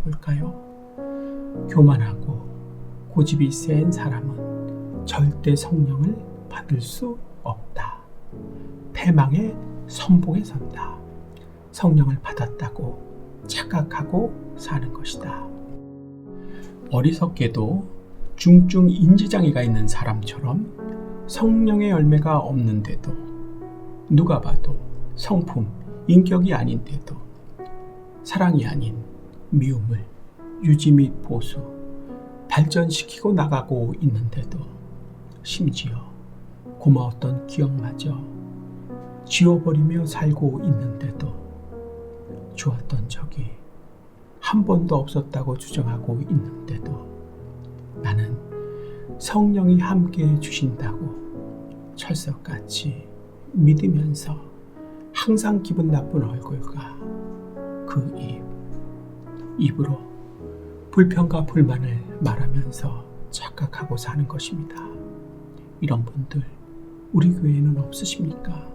해볼까요? 교만하고 고집이 센 사람은 절대 성령을 받을 수 없다. 패망의 선봉에 선다. 성령을 받았다고 착각하고 사는 것이다. 어리석게도 중증 인지장애가 있는 사람처럼 성령의 열매가 없는데도 누가 봐도 성품, 인격이 아닌데도 사랑이 아닌 미움을 유지 및 보수, 발전시키고 나가고 있는데도 심지어 고마웠던 기억마저 지워버리며 살고 있는데도 좋았던 적이 한 번도 없었다고 주장하고 있는데도 나는 성령이 함께 해 주신다고 철석같이 믿으면서 항상 기분 나쁜 얼굴과 그 입, 입으로 불평과 불만을 말하면서 착각하고 사는 것입니다. 이런 분들 우리 교회에는 없으십니까?